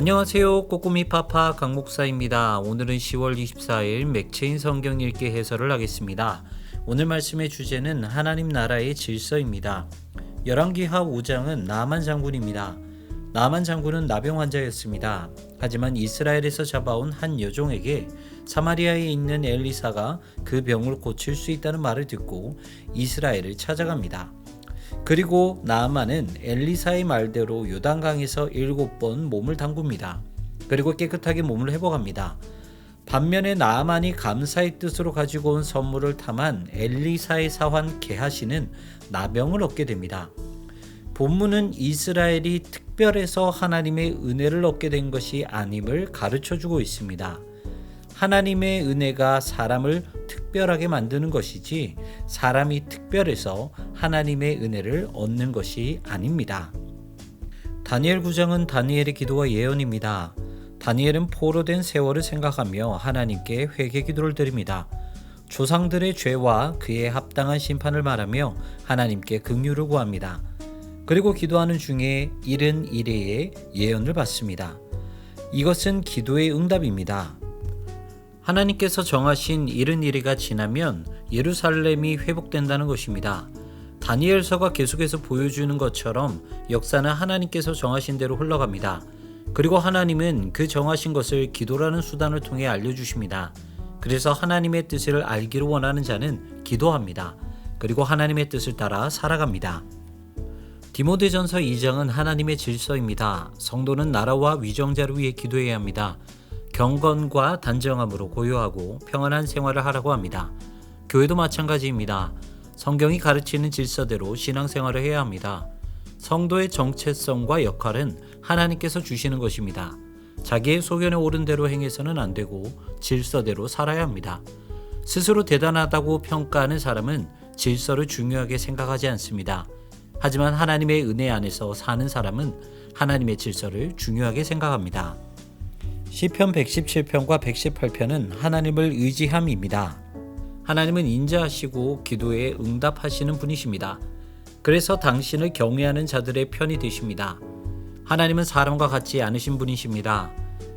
안녕하세요. 꼬꼬미 파파 강목사입니다. 오늘은 10월 24일 맥체인 성경 읽기 해설을 하겠습니다. 오늘 말씀의 주제는 하나님 나라의 질서입니다. 열왕기하 5장은 나만 장군입니다. 나만 장군은 나병 환자였습니다. 하지만 이스라엘에서 잡아온 한 여종에게 사마리아에 있는 엘리사가 그 병을 고칠 수 있다는 말을 듣고 이스라엘을 찾아갑니다. 그리고 나아만은 엘리사의 말대로 요단강에서 일곱 번 몸을 담굽니다. 그리고 깨끗하게 몸을 회복합니다. 반면에 나아만이 감사의 뜻으로 가지고 온 선물을 탐한 엘리사의 사환 게하시는 나병을 얻게 됩니다. 본문은 이스라엘이 특별해서 하나님의 은혜를 얻게 된 것이 아님을 가르쳐 주고 있습니다. 하나님의 은혜가 사람을 특별하게 만드는 것이지 사람이 특별해서 하나님의 은혜를 얻는 것이 아닙니다. 다니엘 9장은 다니엘의 기도와 예언입니다. 다니엘은 포로 된 세월을 생각하며 하나님께 회개 기도를 드립니다. 조상들의 죄와 그에 합당한 심판을 말하며 하나님께 긍휼을 구합니다. 그리고 기도하는 중에 이른 이래의 예언을 받습니다. 이것은 기도의 응답입니다. 하나님께서 정하신 이른 이래가 지나면 예루살렘이 회복된다는 것입니다. 다니엘서가 계속해서 보여주는 것처럼 역사는 하나님께서 정하신 대로 흘러갑니다. 그리고 하나님은 그 정하신 것을 기도라는 수단을 통해 알려주십니다. 그래서 하나님의 뜻을 알기를 원하는 자는 기도합니다. 그리고 하나님의 뜻을 따라 살아갑니다. 디모데전서 2장은 하나님의 질서입니다. 성도는 나라와 위정자를 위해 기도해야 합니다. 경건과 단정함으로 고요하고 평안한 생활을 하라고 합니다. 교회도 마찬가지입니다. 성경이 가르치는 질서대로 신앙생활을 해야 합니다. 성도의 정체성과 역할은 하나님께서 주시는 것입니다. 자기의 소견에 옳은 대로 행해서는 안 되고 질서대로 살아야 합니다. 스스로 대단하다고 평가하는 사람은 질서를 중요하게 생각하지 않습니다. 하지만 하나님의 은혜 안에서 사는 사람은 하나님의 질서를 중요하게 생각합니다. 시편 117편과 118편은 하나님을 의지함입니다. 하나님은 인자하시고 기도에 응답하시는 분이십니다. 그래서 당신을 경외하는 자들의 편이 되십니다. 하나님은 사람과 같지 않으신 분이십니다.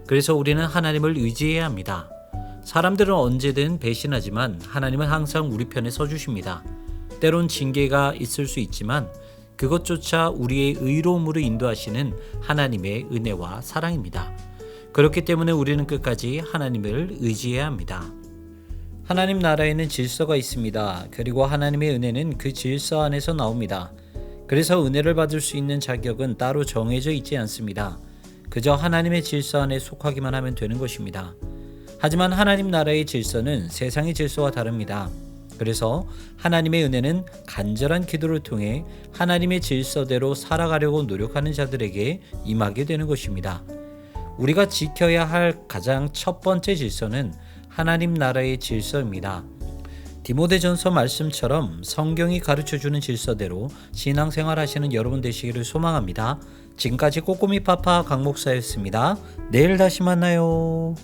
그래서 우리는 하나님을 의지해야 합니다. 사람들은 언제든 배신하지만 하나님은 항상 우리 편에 서주십니다. 때론 징계가 있을 수 있지만 그것조차 우리의 의로움으로 인도하시는 하나님의 은혜와 사랑입니다. 그렇기 때문에 우리는 끝까지 하나님을 의지해야 합니다. 하나님 나라에는 질서가 있습니다. 그리고 하나님의 은혜는 그 질서 안에서 나옵니다. 그래서 은혜를 받을 수 있는 자격은 따로 정해져 있지 않습니다. 그저 하나님의 질서 안에 속하기만 하면 되는 것입니다. 하지만 하나님 나라의 질서는 세상의 질서와 다릅니다. 그래서 하나님의 은혜는 간절한 기도를 통해 하나님의 질서대로 살아가려고 노력하는 자들에게 임하게 되는 것입니다. 우리가 지켜야 할 가장 첫 번째 질서는 하나님 나라의 질서입니다. 디모데전서 말씀처럼 성경이 가르쳐 주는 질서대로 신앙생활 하시는 여러분 되시기를 소망합니다. 지금까지 꼬꼬미 파파 강목사였습니다. 내일 다시 만나요.